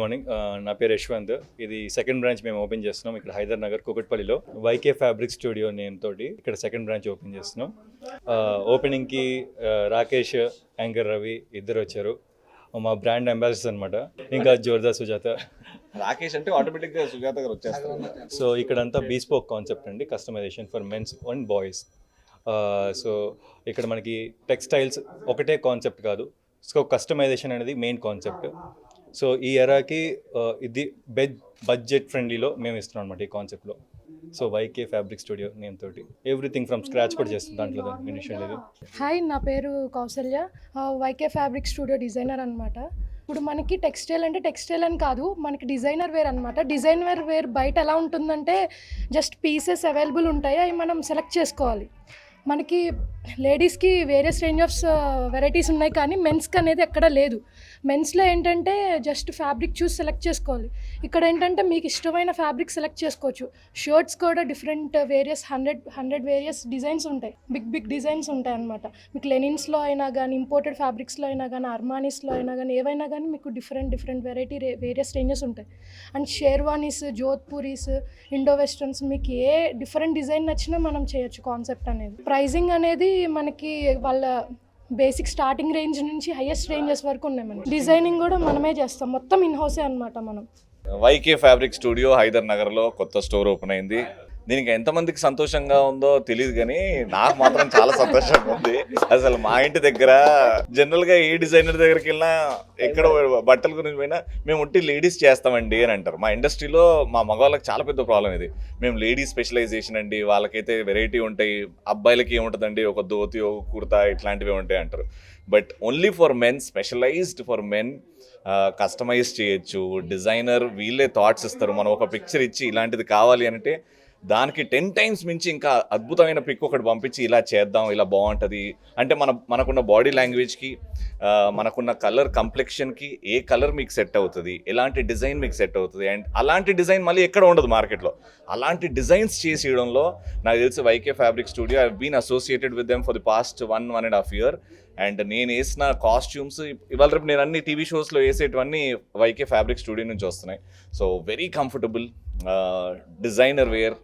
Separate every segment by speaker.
Speaker 1: Morning. నా పేరు యశ్వంత్. ఇది సెకండ్ బ్రాంచ్ మేము ఓపెన్ చేస్తున్నాం ఇక్కడ హైదర్ నగర్ కుకట్పల్లిలో. వైకే ఫ్యాబ్రిక్ స్టూడియో నేమ్ తోటి ఇక్కడ సెకండ్ బ్రాంచ్ ఓపెన్ చేస్తున్నాం. ఓపెనింగ్కి రాకేష్ యాంకర్ రవి ఇద్దరు వచ్చారు. మా బ్రాండ్ అంబాసిడర్స్ అనమాట ఇంకా జోర్దార్ సుజాత.
Speaker 2: రాకేష్ అంటే ఆటోమేటిక్గా సుజాత గారు వచ్చేస్తారు.
Speaker 1: సో ఇక్కడంతా బీస్పోక్ కాన్సెప్ట్ అండి. Customisation for men's and boys so ఇక్కడ మనకి టెక్స్టైల్స్ ఒకటే కాన్సెప్ట్ కాదు. సో కస్టమైజేషన్ అనేది మెయిన్ కాన్సెప్ట్ సో ఈ ఎరాకి ఇది బెడ్ బడ్జెట్ ఫ్రెండ్లీలో మేము ఇస్తున్నాం అనమాట ఈ కాన్సెప్ట్లో. So YK fabric studio name తోటి. ఎవ్రీథింగ్ ఫ్రమ్ స్క్రాచ్ కూడా చేస్తుంది దాంట్లో ఇనిషియల్
Speaker 3: హాయ్ నా పేరు Kausalya. YK fabric studio designer అనమాట ఇప్పుడు మనకి టెక్స్టైల్ అంటే టెక్స్టైల్ అని కాదు మనకి డిజైనర్ వేర్ అనమాట డిజైనర్ వేర్ బయట ఎలా ఉంటుందంటే జస్ట్ పీసెస్ అవైలబుల్ ఉంటాయి అవి మనం సెలెక్ట్ చేసుకోవాలి. మనకి లేడీస్కి వేరియస్ రేంజ్ ఆఫ్ వెరైటీస్ ఉన్నాయి కానీ మెన్స్కి అనేది ఎక్కడ లేదు. మెన్స్లో ఏంటంటే జస్ట్ ఫ్యాబ్రిక్ చూసి సెలెక్ట్ చేసుకోవాలి. ఇక్కడ ఏంటంటే మీకు ఇష్టమైన ఫ్యాబ్రిక్ సెలెక్ట్ చేసుకోవచ్చు. షర్ట్స్ కూడా different various hundred hundred various designs ఉంటాయి. బిగ్ బిగ్ డిజైన్స్ ఉంటాయి అనమాట మీకు లెనిన్స్లో అయినా కానీ ఇంపోర్టెడ్ ఫ్యాబ్రిక్స్లో అయినా కానీ అర్మానీస్లో అయినా కానీ ఏవైనా కానీ మీకు different different variety various ranges ఉంటాయి. And sherwanis Jodhpuris Indo westerns మీకు ఏ డిఫరెంట్ డిజైన్ నచ్చినా మనం చేయొచ్చు కాన్సెప్ట్ అనేది. ప్రైజింగ్ అనేది మనకి వాళ్ళ బేసిక్ స్టార్టింగ్ రేంజ్ నుంచి హైయెస్ట్ రేంజెస్ వరకు ఉన్నాయి మనకి. డిజైనింగ్ కూడా మనమే చేస్తాం. మొత్తం ఇన్ హౌసే అనమాట మనం.
Speaker 2: వైకే ఫ్యాబ్రిక్ స్టూడియో హైదర్ నగర్లో కొత్త స్టోర్ ఓపెన్ అయింది. దీనికి ఎంతమందికి సంతోషంగా ఉందో తెలియదు కానీ నాకు మాత్రం చాలా సంతోషంగా ఉంది. అసలు మా ఇంటి దగ్గర జనరల్గా ఏ డిజైనర్ దగ్గరికి వెళ్ళినా ఎక్కడ బట్టల గురించి పోయినా మేము ఉంటే లేడీస్ చేస్తామండి అని అంటారు. మా ఇండస్ట్రీలో మా మగవాళ్ళకి చాలా పెద్ద ప్రాబ్లం ఇది. మేము లేడీస్ స్పెషలైజేషన్ అండి వాళ్ళకైతే వెరైటీ ఉంటాయి అబ్బాయిలకి ఏముంటుందండి ఒక ధోతి ఒక కుర్తా ఇట్లాంటివి ఉంటాయి అంటారు. But only for men specialised for men customise చేయొచ్చు. డిజైనర్ వీళ్ళే థాట్స్ ఇస్తారు. మనం ఒక పిక్చర్ ఇచ్చి ఇలాంటిది కావాలి అంటే దానికి టెన్ టైమ్స్ మించి ఇంకా అద్భుతమైన పిక్ ఒకటి పంపించి ఇలా చేద్దాం ఇలా బాగుంటుంది. అంటే మన మనకున్న బాడీ లాంగ్వేజ్కి మనకున్న కలర్ కంప్లెక్షన్కి ఏ కలర్ మీకు సెట్ అవుతుంది ఎలాంటి డిజైన్ మీకు సెట్ అవుతుంది అండ్ అలాంటి డిజైన్ మళ్ళీ ఎక్కడ ఉండదు మార్కెట్లో. అలాంటి డిజైన్స్ చేసేయడంలో నాకు తెలిసి YK fabric studio I been associated with them for the past one one and half year and నేను వేసిన కాస్ట్యూమ్స్ ఇవాళ రేపు నేను అన్ని టీవీ షోస్లో వేసేటివన్నీ వైకే ఫ్యాబ్రిక్ స్టూడియో నుంచి వస్తున్నాయి. So very comfortable designer wear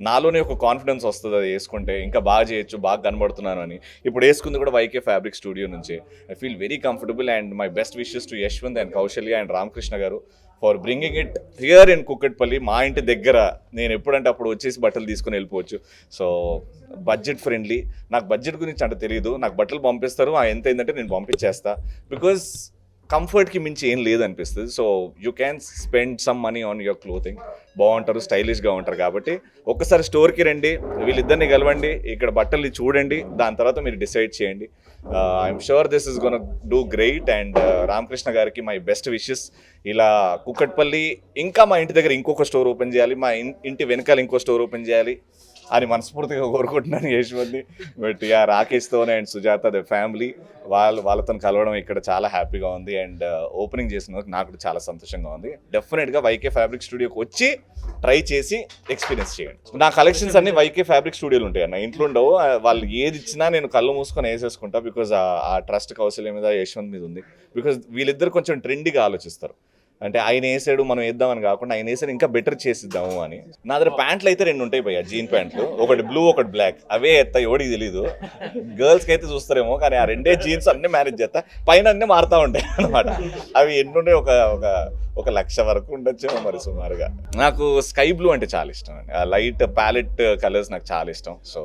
Speaker 2: నాలోనే ఒక కాన్ఫిడెన్స్ వస్తుంది అది వేసుకుంటే. ఇంకా బాగా చేయొచ్చు బాగా కనబడుతున్నాను అని. ఇప్పుడు వేసుకుంది కూడా వైకే ఫ్యాబ్రిక్ స్టూడియో నుంచి. I feel very comfortable and my best wishes to Yashwant and Kaushalya and Ramakrishna garu for bringing it here in Kukatpally మా ఇంటి దగ్గర. నేను ఎప్పుడంటే అప్పుడు వచ్చేసి బట్టలు తీసుకుని వెళ్ళిపోవచ్చు. సో బడ్జెట్ ఫ్రెండ్లీ నాకు బడ్జెట్ గురించి అంటే తెలియదు నాకు బట్టలు పంపిస్తారు. ఆ ఎంత ఏంటంటే నేను పంపించేస్తా. బికాస్ కంఫర్ట్కి మించి ఏం లేదనిపిస్తుంది. So you can spend some money on your clothing బాగుంటారు స్టైలిష్గా ఉంటారు కాబట్టి ఒక్కసారి స్టోర్కి రండి వీళ్ళిద్దరిని కలవండి ఇక్కడ బట్టలు చూడండి దాని తర్వాత మీరు డిసైడ్ చేయండి. I'm sure this is gonna do great and Ramakrishna గారికి మై బెస్ట్ విషెస్ ఇలా కుక్కట్పల్లి ఇంకా మా ఇంటి దగ్గర ఇంకొక స్టోర్ ఓపెన్ చేయాలి మా ఇంటి వెనకాల ఇంకో స్టోర్ ఓపెన్ చేయాలి. అని మనస్ఫూర్తిగా కోరుకుంటున్నాను యశ్వంత్ బట్ యా రాకేష్తోని అండ్ సుజాత ద ఫ్యామిలీ వాళ్ళు వాళ్ళతో కలవడం ఇక్కడ చాలా హ్యాపీగా ఉంది. అండ్ ఓపెనింగ్ uh, చేసినందుకు నాకు కూడా చాలా సంతోషంగా ఉంది. డెఫినెట్గా వైకే ఫ్యాబ్రిక్ స్టూడియోకి వచ్చి ట్రై చేసి ఎక్స్పీరియన్స్ చేయండి. నా కలెక్షన్స్ అన్ని వైకే ఫ్యాబ్రిక్ స్టూడియోలు ఉంటాయి అన్న. ఇంట్లో ఉండవు. వాళ్ళు ఏది ఇచ్చినా నేను కళ్ళు మూసుకొని వేసేసుకుంటా బికాజ్ ఆ ట్రస్ట్ కౌశల్యం మీద యశ్వంత్ మీద ఉంది. బికాజ్ వీళ్ళిద్దరు కొంచెం ట్రెండీగా ఆలోచిస్తారు. అంటే ఆయన వేసాడు మనం వేద్దామని కాకుండా ఆయన వేసాడు ఇంకా బెటర్ చేసిద్దాము అని. నా దగ్గర ప్యాంట్లు అయితే రెండు ఉంటాయి భయ్య జీన్ ప్యాంట్లు. ఒకటి బ్లూ ఒకటి బ్లాక్ అవే ఎత్తా ఎవడికి తెలీదు. గర్ల్స్కి అయితే చూస్తారేమో కానీ ఆ రెండే జీన్స్ అన్ని మేనేజ్ చేస్తా. పైన అన్నీ మారుతూ ఉంటాయి అనమాట అవి ఎన్నుండే ఒక ఒక ఒక లక్ష వరకు ఉండొచ్చేమో మరి సుమారుగా. నాకు స్కై బ్లూ అంటే చాలా ఇష్టం అండి. ఆ లైట్ ప్యాలెట్ కలర్స్ నాకు చాలా ఇష్టం. సో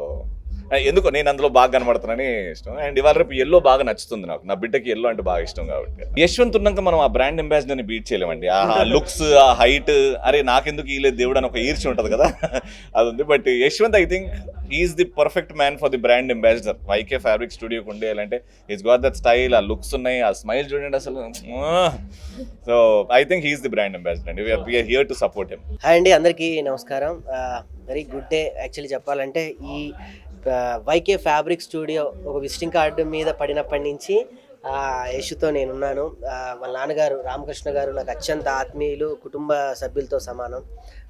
Speaker 2: ఎందుకో నేను అందులో బాగా కనబడుతున్నానని ఇష్టం. అండ్ ఇవాళ రేపు ఎల్లో బాగా నచ్చుతుంది నాకు. నా బిడ్డకి ఎల్లో అంటే బాగా ఇష్టం కాబట్టి. యశ్వంత్ ఉన్నాక మనం ఆ బ్రాండ్ అంబాసిడర్ని బీట్ చేయలేమండి. ఆ లుక్స్ ఆ హైట్ అరే నాకెందుకు ఈ దేవుడు అని ఒక ఈర్చి ఉంటుంది కదా. అది ఉంది. But Yashwant I think is the perfect man for the brand ambassador YK fabric స్టూడియోకి ఉండేయాలంటే ఈజ్ గాట్ దట్ స్టైల్ ఆ లుక్స్ ఉన్నాయి ఆ స్మైల్ చూడండి అసలు. So I think he's the brand ambassador అండి. We're here to support him
Speaker 4: hi అండి అందరికీ నమస్కారం. వెరీ గుడ్ డే యాక్చువల్లీ చెప్పాలంటే ఈ వైకే ఫ్యాబ్రిక్ స్టూడియో ఒక విజిటింగ్ కార్డు మీద పడినప్పటి నుంచి యేషుతో యశుతో నేనున్నాను. మా వాళ్ళ నాన్నగారు రామకృష్ణ గారు నాకు అత్యంత ఆత్మీయులు కుటుంబ సభ్యులతో సమానం.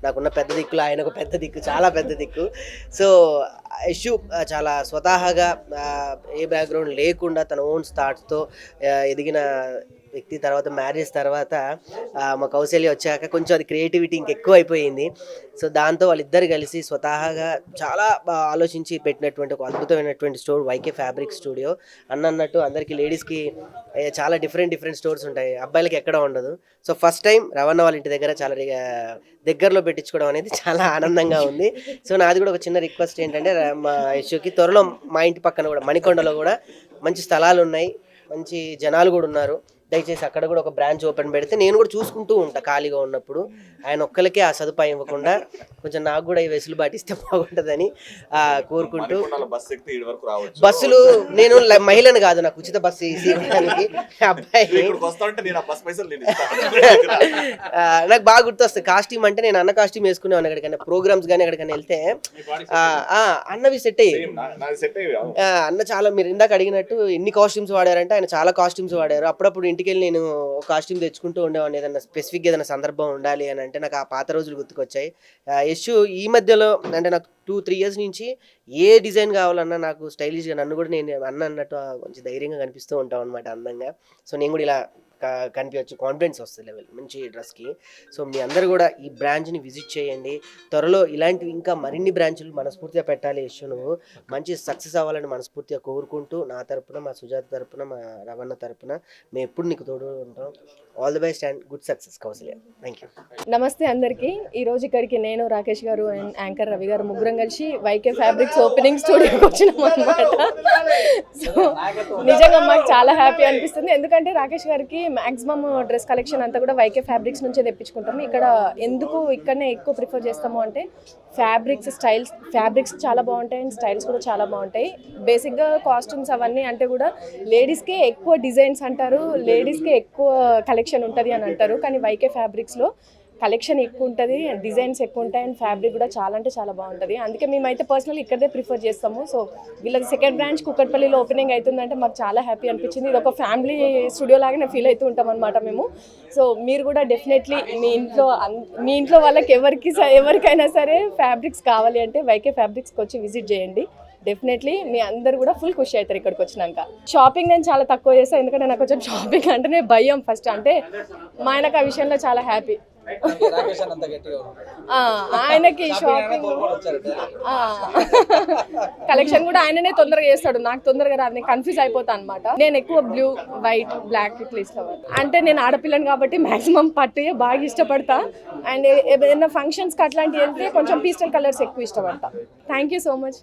Speaker 4: నాకున్న పెద్ద దిక్కులు ఆయన ఒక పెద్ద దిక్కు చాలా పెద్ద దిక్కు. సో యశు చాలా స్వతహాగా ఏ బ్యాక్గ్రౌండ్ లేకుండా తన ఓన్ థాట్స్తో ఎదిగిన వ్యక్తి తర్వాత మ్యారేజ్ తర్వాత మా కౌశల్య వచ్చాక కొంచెం అది క్రియేటివిటీ ఇంకెక్కువ అయిపోయింది. సో దాంతో వాళ్ళిద్దరు కలిసి స్వతహాగా చాలా బాగా ఆలోచించి పెట్టినటువంటి ఒక అద్భుతమైనటువంటి స్టోర్ వైకే ఫ్యాబ్రిక్ స్టూడియో. అన్నట్టు అందరికీ లేడీస్కి చాలా డిఫరెంట్ డిఫరెంట్ స్టోర్స్ ఉంటాయి. అబ్బాయిలకి ఎక్కడ ఉండదు. సో ఫస్ట్ టైం రవాణా వాళ్ళ ఇంటి దగ్గర చాలా దగ్గరలో పెట్టించుకోవడం అనేది చాలా ఆనందంగా ఉంది. సో నాది కూడా ఒక చిన్న రిక్వెస్ట్ ఏంటంటే మా యశుకి త్వరలో మా ఇంటి పక్కన కూడా మణికొండలో కూడా మంచి స్థలాలు ఉన్నాయి. మంచి జనాలు కూడా ఉన్నారు. దయచేసి అక్కడ కూడా ఒక బ్రాంచ్ ఓపెన్ పెడితే నేను కూడా చూసుకుంటూ ఉంటా ఖాళీగా ఉన్నప్పుడు. ఆయన ఒక్కరికే ఆ సదుపాయం ఇవ్వకుండా కొంచెం నాకు కూడా ఈ వెసులుబాటు ఇస్తే బాగుంటుందని కోరుకుంటూ. బస్సులు నేను మహిళను కాదు నాకు ఉచిత బస్సు ఇవ్వడానికి అబ్బాయి. నాకు బాగా గుర్తొస్తుంది కాస్ట్యూమ్ అంటే నేను అన్న కాస్ట్యూమ్ వేసుకునేవాను ఎక్కడికైనా ప్రోగ్రామ్స్ కానీ ఎక్కడికైనా వెళ్తే. అన్నవి సెట్ అయ్యి. అన్న చాలా మీరు ఇందాక అడిగినట్టు ఎన్ని కాస్ట్యూమ్స్ వాడారంటే ఆయన చాలా కాస్ట్యూమ్స్ వాడారు. అప్పుడప్పుడు ఇంటికి వెళ్ళి నేను కాస్ట్యూమ్ తెచ్చుకుంటూ ఉండేవాడిని. ఏదైనా స్పెసిఫిక్ ఏదైనా సందర్భం ఉండాలి అని అంటే నాకు ఆ పాత రోజులు గుర్తుకొచ్చాయి. ఆ, యశ్ ఈ మధ్యలో అంటే నాకు టూ త్రీ ఇయర్స్ నుంచి ఏ డిజైన్ కావాలన్నా నాకు స్టైలిష్గా నన్ను కూడా నేను అన్న అన్నట్టు కొంచెం ధైర్యంగా కనిపిస్తూ ఉంటాం అనమాట అందంగా. సో నేను కూడా ఇలా కనిపించచ్చు కాన్ఫిడెన్స్ వస్తుంది లెవెల్ మంచి డ్రెస్కి సో మీ అందరు కూడా ఈ బ్రాంచ్ని విజిట్ చేయండి. త్వరలో ఇలాంటివి ఇంకా మరిన్ని బ్రాంచ్లు మనస్ఫూర్తిగా పెట్టాలి ఇష్యూను మంచి సక్సెస్ అవ్వాలని మనస్ఫూర్తిగా కోరుకుంటూ నా తరపున మా సుజాత తరపున మా రవణ తరపున మేము ఎప్పుడు నీకు తోడు ఉంటాం. All the best and good success Kausalya. Thank you
Speaker 5: నమస్తే అందరికీ. ఈరోజు ఇక్కడికి నేను రాకేష్ గారు అండ్ యాంకర్ రవి గారు ముగ్గురం కలిసి వైకే ఫ్యాబ్రిక్స్ ఓపెనింగ్ స్టూడియోకి వచ్చినాం అనమాట నిజంగా మాకు చాలా హ్యాపీ అనిపిస్తుంది. ఎందుకంటే రాకేష్ గారికి మాక్సిమం డ్రెస్ కలెక్షన్ అంతా కూడా వైకే ఫ్యాబ్రిక్స్ నుంచే తెప్పించుకుంటాము. ఇక్కడ ఎందుకు ఇక్కడనే ఎక్కువ ప్రిఫర్ చేస్తాము అంటే ఫ్యాబ్రిక్స్ స్టైల్స్ ఫ్యాబ్రిక్స్ చాలా బాగుంటాయి అండ్ స్టైల్స్ కూడా చాలా బాగుంటాయి. బేసిక్గా కాస్ట్యూమ్స్ అవన్నీ అంటే కూడా లేడీస్కే ఎక్కువ డిజైన్స్ అంటారు లేడీస్కే ఎక్కువ కలెక్షన్ ఉంటుంది అని అంటారు. కానీ వైకే ఫ్యాబ్రిక్స్లో కలెక్షన్ ఎక్కువ ఉంటుంది డిజైన్స్ ఎక్కువ ఉంటాయి అండ్ ఫ్యాబ్రిక్ కూడా చాలా అంటే చాలా బాగుంటుంది అందుకే మేమైతే పర్సనల్ ఇక్కడే ప్రిఫర్ చేస్తాము. సో వీళ్ళది సెకండ్ బ్రాంచ్ కుక్కట్పల్లిలో ఓపెనింగ్ అవుతుందంటే మాకు చాలా హ్యాపీ అనిపించింది. ఇది ఒక ఫ్యామిలీ స్టూడియో లాగానే ఫీల్ అవుతూ ఉంటాం అనమాట మేము. సో మీరు కూడా డెఫినెట్లీ మీ ఇంట్లో మీ ఇంట్లో వాళ్ళకి ఎవరికి ఎవరికైనా సరే ఫ్యాబ్రిక్స్ కావాలి అంటే వైకే ఫ్యాబ్రిక్స్కి వచ్చి విజిట్ చేయండి. డెఫినెట్లీ మీ అందరు కూడా ఫుల్ ఖుషి అవుతారు ఇక్కడికి వచ్చినాక. షాపింగ్ నేను చాలా తక్కువ చేస్తాను ఎందుకంటే నాకు కొంచెం షాపింగ్ అంటేనే భయం ఫస్ట్. అంటే మా ఆయనకు ఆ విషయంలో చాలా హ్యాపీ. ఆయనకి
Speaker 6: షాపింగ్
Speaker 5: కలెక్షన్ కూడా ఆయననే తొందరగా చేస్తాడు. నాకు తొందరగా రాదు. నేను కన్ఫ్యూజ్ అయిపోతా అనమాట నేను ఎక్కువ బ్లూ వైట్ బ్లాక్ ఇట్లా ఇష్టపడతా అంటే నేను ఆడపిల్లని కాబట్టి మాక్సిమం పట్టు బాగా ఇష్టపడతా. అండ్ ఏదైనా ఫంక్షన్స్కి అట్లాంటివి వెళ్తే కొంచెం పీస్టల్ కలర్స్ ఎక్కువ ఇష్టపడతా. Thank you so much